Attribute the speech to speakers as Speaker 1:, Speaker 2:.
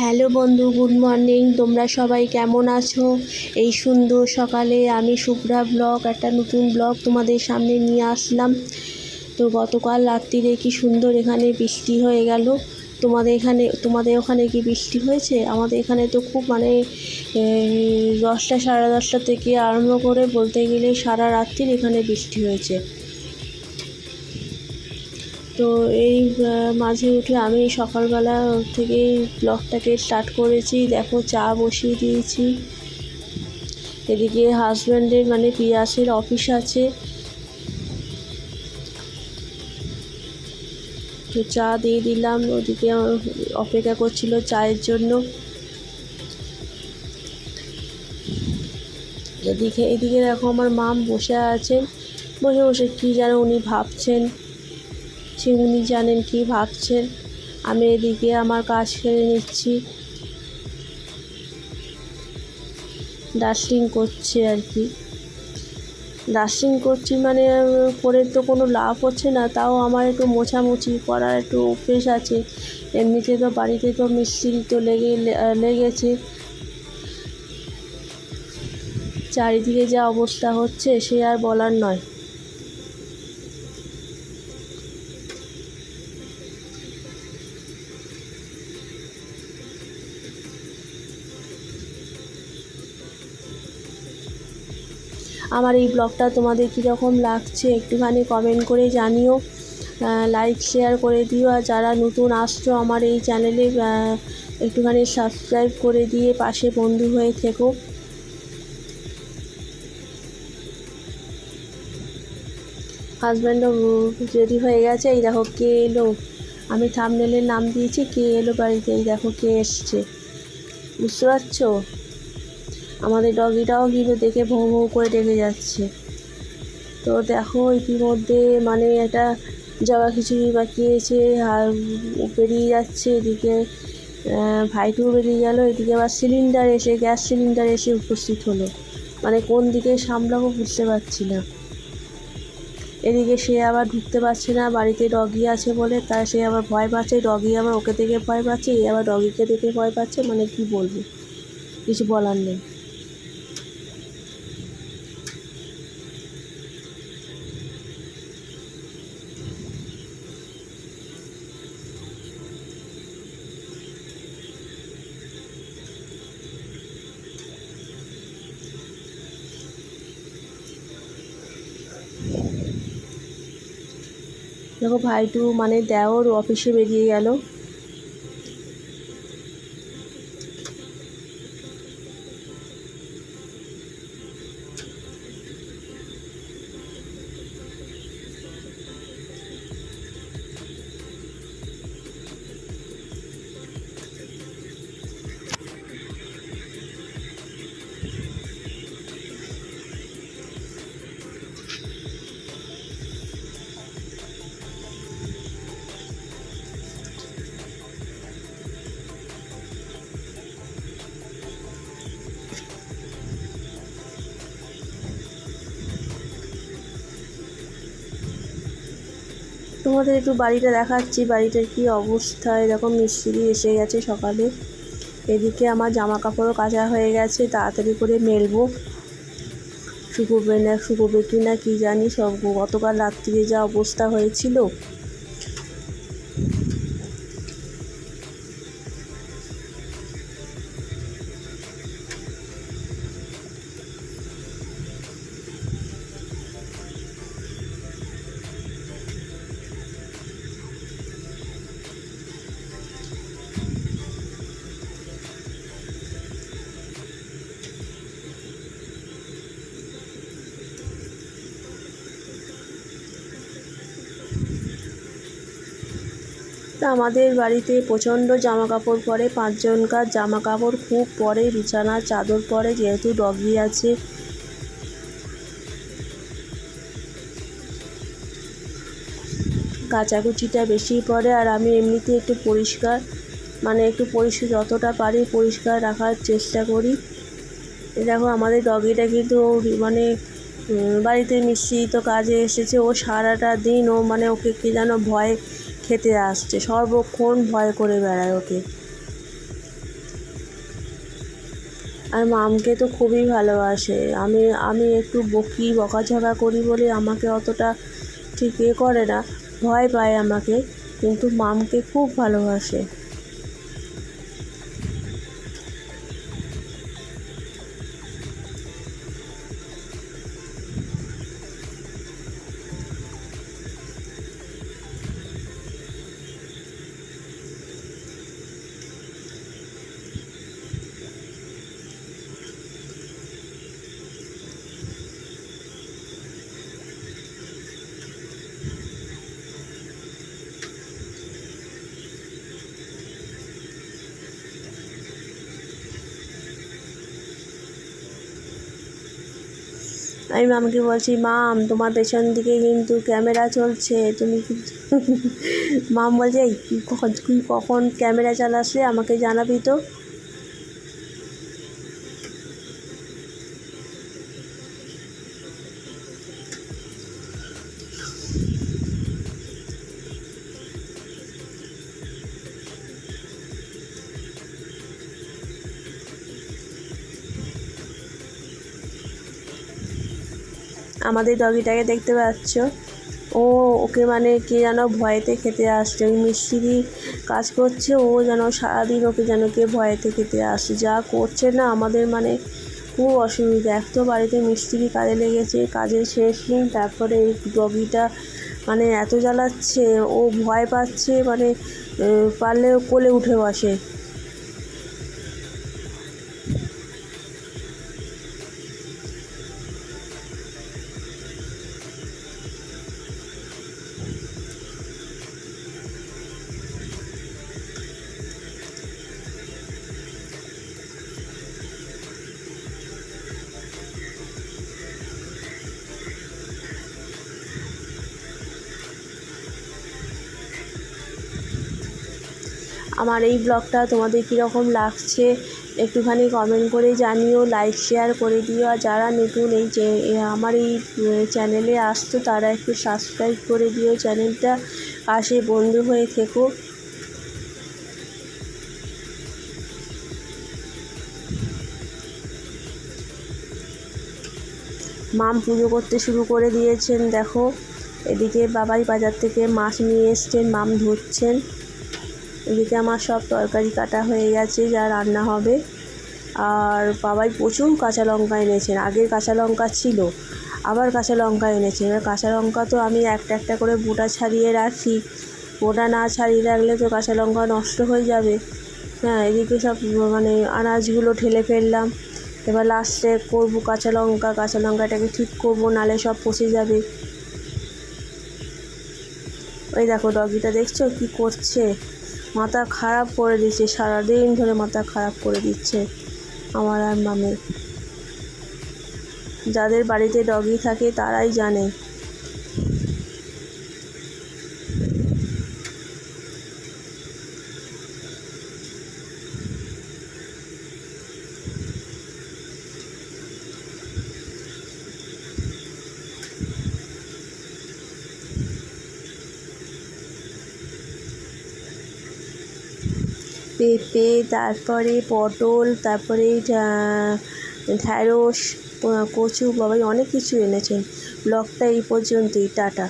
Speaker 1: Hello বন্ধু, good morning. তোমরা সবাই কেমন আছো? এই সুন্দর সকালে আমি শুভ্রা ব্লগ, একটা নতুন ব্লগ তোমাদের সামনে নিয়ে আসলাম। তো গতকাল রাত্রিরে কি সুন্দর এখানে বৃষ্টি হয়ে গেল? তোমাদের এখানে, তোমাদের ওখানে কি বৃষ্টি হয়েছে? আমাদের এখানে তো খুব মানে দশটা, সাড়ে দশটা থেকে আরম্ভ করে বলতে গেলে সারা রাত্রির এখানে বৃষ্টি হয়েছে। তো এই মাঝে উঠে আমি সকালবেলা থেকে ব্লগটাকে স্টার্ট করেছি। দেখো, চা বসিয়ে দিয়েছি। এদিকে হাজব্যান্ডের মানে পিয়াসের অফিস আছে। তো চা দিয়ে দিলাম। ওদিকে অপেক্ষা করছিল চায়ের জন্য। এদিকে এদিকে দেখো, আমার মাম বসে আছেন বসে বসে কী যেন উনি ভাবছেন। সে উনি জানেন কি ভাবছেন? আমি এদিকে আমার কাজ সেরে নিচ্ছি। ডাস্টিং করছে আর কি। ডাস্টিং করছি মানে করে তো কোনো লাভ হচ্ছে না, তাও আমার একটু মোছামুছি করার একটু অভ্যেস আছে। এমনিতে তো বাড়িতে তো মিস্ত্রি তো লেগে, লেগেছে। চারিদিকে যা অবস্থা হচ্ছে, সে আর বলার নয়। আমার এই ব্লগটা তোমাদের কীরকম লাগছে একটুখানি কমেন্ট করে জানিও লাইক শেয়ার করে দিও, আর যারা নতুন আসছো আমার এই চ্যানেলে একটুখানি সাবস্ক্রাইব করে দিয়ে পাশে বন্ধু হয়ে থেকো। হাজব্যান্ডও রেডি হয়ে গেছে, এই দেখো কে এলো। আমি থামনেলের নাম দিয়েছি, কে এলো বাড়িতে? এই দেখো কে এসছে। বুঝতে পারছ? আমাদের ডগিটাও কিন্তু দেখে ভৌ ভৌ করে ডেকে যাচ্ছে। তো দেখো ইতিমধ্যে মানে একটা জগা খিচুড়ি বাকিয়েছে আর বেরিয়ে যাচ্ছে এদিকে আহ, ভাইটু বেরিয়ে গেল এদিকে আবার সিলিন্ডার এসে গ্যাস সিলিন্ডার এসে উপস্থিত হলো। মানে কোন দিকে সামলাবো বুঝতে পারছি না। এদিকে সে আবার ঢুকতে পারছে না বাড়িতে ডগি আছে বলে তাই সে আবার ভয় পাচ্ছে ডগি আবার ওকে দেখে ভয় পাচ্ছে এ আবার ডগিকে দেখে ভয় পাচ্ছে মানে কি বলব? কিছু বলার নেই। দেখো ভাইটু মানে দেওর অফিসে বেরিয়ে গেল। তোমাদের একটু বাড়িটা দেখাচ্ছি, বাড়িটার কি অবস্থা? এরকম মিস্ত্রি এসে গেছে সকালে। এদিকে আমার জামা কাপড়ও কাচা হয়ে গেছে, তাড়াতাড়ি করে মেলবো। শুকোবে না শুকোবে কি না, কী জানি সব গতকাল রাত্রিরে যা অবস্থা হয়েছিল। তা আমাদের বাড়িতে প্রচণ্ড জামা কাপড় পরে পাঁচজনকার জামা কাপড় খুব পরে, বিছানার চাদর পরে, যেহেতু ডগি আছে। কাচাকুচিটা বেশি পড়ে আর আমি এমনিতে একটু পরিষ্কার মানে একটু পরিষ্কার, যতটা পারি পরিষ্কার রাখার চেষ্টা করি। দেখো, আমাদের ডগিটা কিন্তু মানে বাড়িতে মিশ্রিত কাজে এসেছে। ও সারাটা দিন ও মানে ওকে কে যেন ভয় খেতে আসছে, সর্বক্ষণ ভয় করে বেড়ায় ওকে। আর মামকে তো খুবই ভালোবাসে। আমি আমি একটু বকি বকাঝকা করি বলে আমাকে অতটা ঠিক এ করে না। ভয় পায় আমাকে, কিন্তু মামকে খুব ভালোবাসে। আমি মামাকে বলছি, মাম, তোমার পেছন দিকে কিন্তু ক্যামেরা চলছে। তুমি মাম বলছে কখন ক্যামেরা চালাসলে আমাকে জানাবি তো। আমাদের ডগিটাকে দেখতে পাচ্ছ। ও, ওকে মানে কে যেন ভয়েতে খেতে আসছে। ওই মিস্ত্রি কাজ করছে, ও যেন সারাদিন ওকে যেন কে ভয়েতে খেতে আসছে। যা করছে না, আমাদের মানে খুব অসুবিধা। এক তো বাড়িতে মিস্ত্রি কাজে লেগেছে, কাজের শেষ নেই, তারপরে এই ডগিটা মানে এত জ্বালাচ্ছে, ও ভয় পাচ্ছে মানে পারলে কোলে উঠে বসে। আমার এই ব্লগটা তোমাদের কীরকম লাগছে, একটুখানি কমেন্ট করে জানিও লাইক শেয়ার করে দিও। আর যারা নতুন এই আমার এই চ্যানেলে আসতো তারা একটু সাবস্ক্রাইব করে দিও চ্যানেলটা পাশে বন্ধু হয়ে থেকো। মাম পুজো করতে শুরু করে দিয়েছেন, দেখো। এদিকে বাবাই বাজার থেকে মাছ নিয়ে এসছেন, মাম ধুচ্ছেন এদিকে আমার সব তরকারি কাটা হয়ে গেছে, যা রান্না হবে। আর বাবাই প্রচুর কাঁচা লঙ্কা এনেছেন, আগের কাঁচা লঙ্কা ছিল, আবার কাঁচা লঙ্কা এনেছেন। এবার কাঁচা লঙ্কা তো আমি একটা একটা করে বোটা ছাড়িয়ে রাখি। বোটা না ছাড়িয়ে রাখলে তো কাঁচা লঙ্কা নষ্ট হয়ে যাবে। হ্যাঁ এদিকে সব মানে আনাজগুলো ঠেলে ফেললাম। এবার লাস্টে করব কাঁচা লঙ্কা, কাঁচা লঙ্কাটাকে ঠিক করব, নালে সব পচে যাবে। ওই দেখো ডগিটা দেখছ কি করছে? মাথা খারাপ করে দিচ্ছে, সারাদিন ধরে মাথা খারাপ করে দিচ্ছে আমার আর মামের যাদের বাড়িতে ডগি থাকে তারাই জানে। পেঁপে তারপরে পটল তারপরে ঢ্যাঁড়স কচু বাবাই অনেক কিছু এনেছেন। ব্লগটা এই পর্যন্তই টাটা।